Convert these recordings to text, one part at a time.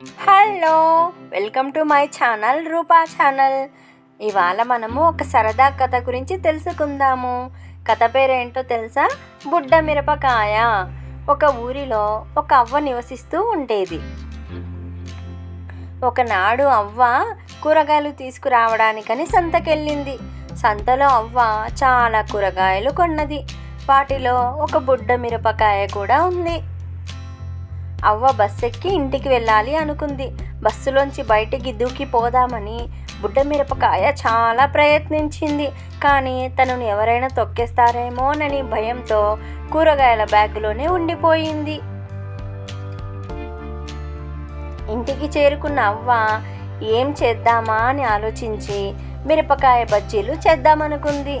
Hello welcome to my channel Rupa channel. ఇవాళ మనము ఒక సరదా కథ గురించి తెలుసుకుందాము. కథ పేరేంటో తెలుసా? బుడ్డ మిరపకాయ. ఒక ఊరిలో ఒక అవ్వ నివసిస్తూ ఉండేది. ఒకనాడు అవ్వ కూరగాయలు తీసుకురావడానికని సంతకెళ్ళింది. సంతలో అవ్వ చాలా కూరగాయలు కొన్నది. వాటిలో ఒక బుడ్డ మిరపకాయ కూడా ఉంది. అవ్వ బస్ ఎక్కి ఇంటికి వెళ్ళాలి అనుకుంది. బస్సులోంచి బయటికి దూకి పోదామని బుడ్డ మిరపకాయ చాలా ప్రయత్నించింది. కానీ తనను ఎవరైనా తొక్కేస్తారేమోనని భయంతో కూరగాయల బ్యాగులోనే ఉండిపోయింది. ఇంటికి చేరుకున్న అవ్వ ఏం చేద్దామా? అని ఆలోచించి మిరపకాయ బజ్జీలు చేద్దామనుకుంది.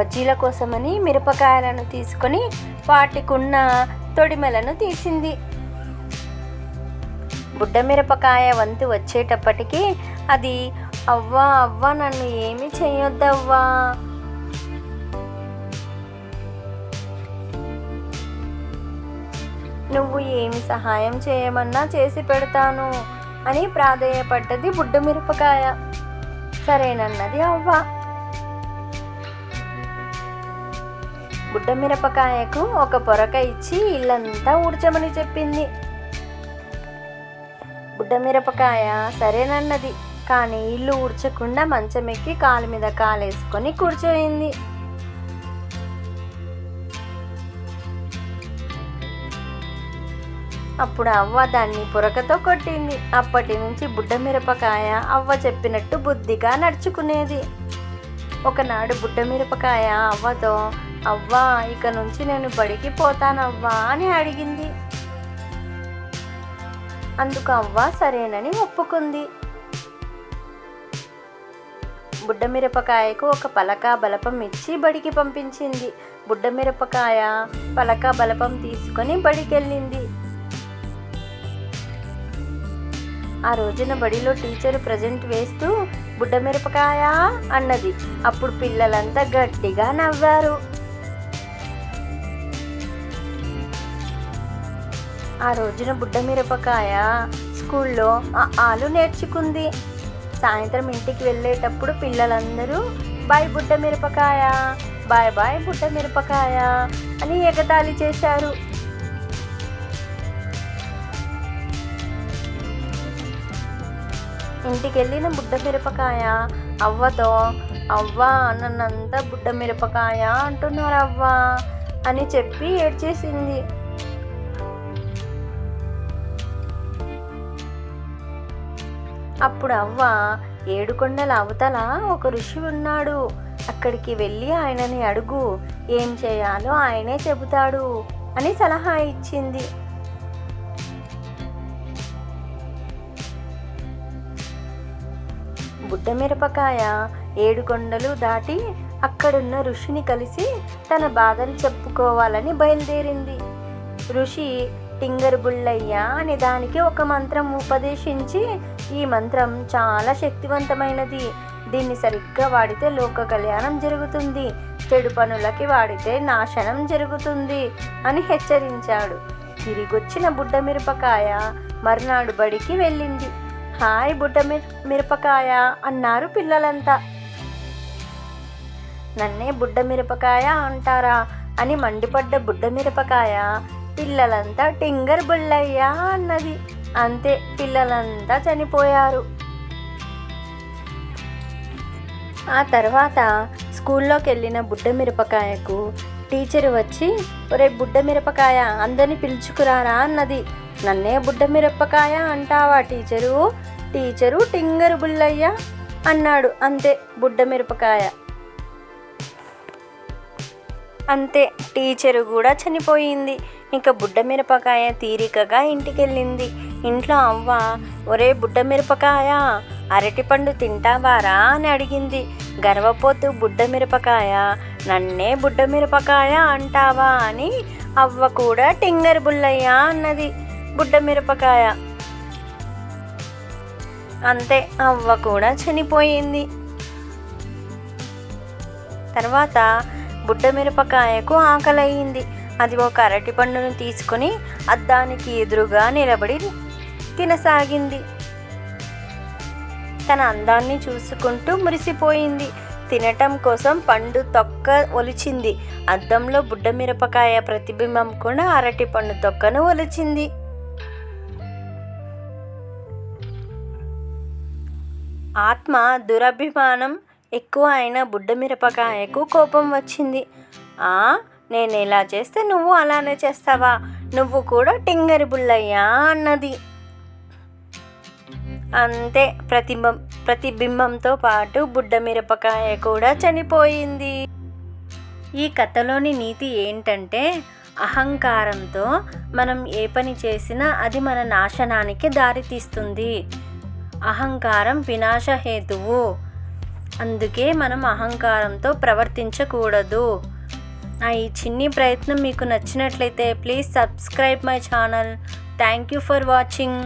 బజ్జీల కోసమని మిరపకాయలను తీసుకొని వాటికున్న తొడిమెలను తీసింది. బుడ్డ మిరపకాయ వంతు వచ్చేటప్పటికి అది అవ్వా అవ్వ నన్ను ఏమి చేయొద్దవ్వా నువ్వు ఏమి సహాయం చేయమన్నా చేసి పెడతాను అని ప్రాధేయపడ్డది బుడ్డ మిరపకాయ. సరేనన్నది అవ్వ. గుడ్డ మిరపకాయకు ఒక పొరక ఇచ్చి ఇల్లంతా ఊడ్చమని చెప్పింది. గుడ్డ మిరపకాయ సరేనన్నది కానీ ఇల్లు ఊడ్చకుండా మంచం ఎక్కి కాలు మీద కాలేసుకొని కూర్చోయింది. అప్పుడు అవ్వ దాన్ని పొరకతో కొట్టింది. అప్పటి నుంచి బుడ్డ మిరపకాయ అవ్వ చెప్పినట్టు బుద్ధిగా నడుచుకునేది. ఒకనాడు బుడ్డ మిరపకాయ అవ్వతో అవ్వా ఇక నుంచి నేను బడికి పోతానవ్వా అని అడిగింది. అందుకు అవ్వ సరేనని ఒప్పుకుంది. బుడ్డ మిరపకాయకు ఒక పలక బలపం ఇచ్చి బడికి పంపించింది. బుడ్డ మిరపకాయ పలక బలపం తీసుకొని బడికెళ్ళింది. ఆ రోజున బడిలో టీచర్ ప్రజెంట్ వేస్తూ బుడ్డ మిరపకాయ? అన్నది. అప్పుడు పిల్లలంతా గట్టిగా నవ్వారు. ఆ రోజున బుడ్డ మిరపకాయ స్కూల్లో ఆ ఆలు నేర్చుకుంది. సాయంత్రం ఇంటికి వెళ్ళేటప్పుడు పిల్లలందరూ బాయ్ బుడ్డ మిరపకాయ బాయ్ బాయ్ బుడ్డ మిరపకాయ అని ఎగతాళి చేశారు. ఇంటికి వెళ్ళిన బుడ్డ మిరపకాయ అవ్వతో అవ్వ నన్నంతా బుడ్డ మిరపకాయ అంటున్నారు అవ్వ అని చెప్పి ఏడ్చేసింది. అప్పుడు అవ్వ ఏడుకొండల అవతల ఒక ఋషి ఉన్నాడు. అక్కడికి వెళ్ళి ఆయనని అడుగు ఏం చేయాలో ఆయనే చెబుతాడు అని సలహా ఇచ్చింది. బుడ్డమిరపకాయ ఏడు కొండలు దాటి అక్కడున్న ఋషిని కలిసి తన బాధను చెప్పుకోవాలని బయలుదేరింది. ఋషి టింగర్ బుల్లయ్య అనే దానికి ఒక మంత్రం ఉపదేశించి ఈ మంత్రం చాలా శక్తివంతమైనది. దీన్ని సరిగ్గా వాడితే లోక కళ్యాణం జరుగుతుంది. చెడు పనులకి వాడితే నాశనం జరుగుతుంది అని హెచ్చరించాడు. తిరిగొచ్చిన బుడ్డ మిరపకాయ మర్నాడు బడికి వెళ్ళింది. హాయ్ బుడ్డ మిర మిరపకాయ అన్నారు పిల్లలంతా. నన్నే బుడ్డ మిరపకాయ అంటారా? అని మండిపడ్డ బుడ్డ మిరపకాయ పిల్లలంతా టింగర్ బుల్లయ్యా అన్నది. అంతే పిల్లలంతా చనిపోయారు. ఆ తర్వాత స్కూల్లోకి వెళ్ళిన బుడ్డ మిరపకాయకు టీచర్ వచ్చి ఒరే బుడ్డ మిరపకాయ అందరిని పిలుచుకురారా? అన్నది. నన్నే బుడ్డ మిరపకాయ అంటావా టీచరు? టీచరు టింగరు బుల్లయ్య అన్నాడు. అంతే బుడ్డ మిరపకాయ. అంతే టీచరు కూడా చనిపోయింది. ఇంకా బుడ్డ మిరపకాయ తీరికగా ఇంటికెళ్ళింది. ఇంట్లో అవ్వ ఒరే బుడ్డ మిరపకాయ అరటిపండు తింటావారా అని అడిగింది. గర్వపోతూ బుడ్డ మిరపకాయ నన్నే బుడ్డ మిరపకాయ అంటావా అని అవ్వ కూడా టింగర్ బుల్లయ్య అన్నది. బుడ్డ మిరపకాయ అంతే అవ్వ కూడా చనిపోయింది. తర్వాత బుడ్డ మిరపకాయకు ఆకలయ్యింది. అది ఒక అరటి పండును తీసుకుని అద్దానికి ఎదురుగా నిలబడి తినసాగింది. తన అందాన్ని చూసుకుంటూ మురిసిపోయింది. తినటం కోసం పండు తొక్క ఒలిచింది. అద్దంలో బుడ్డ మిరపకాయ ప్రతిబింబం కూడా అరటి పండు తొక్కను ఒలిచింది. ఆత్మ దురభిమానం ఎక్కువ అయిన బుడ్డ మిరపకాయకు కోపం వచ్చింది. ఆ నేను ఇలా చేస్తే నువ్వు అలానే చేస్తావా? నువ్వు కూడా టింగరి బుల్లయ్యా అన్నది. అంతే ప్రతిబం ప్రతిబింబంతో పాటు బుడ్డ మిరపకాయ కూడా చనిపోయింది. ఈ కథలోని నీతి ఏంటంటే అహంకారంతో మనం ఏ పని చేసినా అది మన నాశనానికి దారితీస్తుంది. అహంకారం వినాశహేతువు. అందుకే మనం అహంకారంతో ప్రవర్తించకూడదు. నా ఈ చిన్ని ప్రయత్నం మీకు నచ్చినట్లయితే please subscribe my channel. Thank you for watching.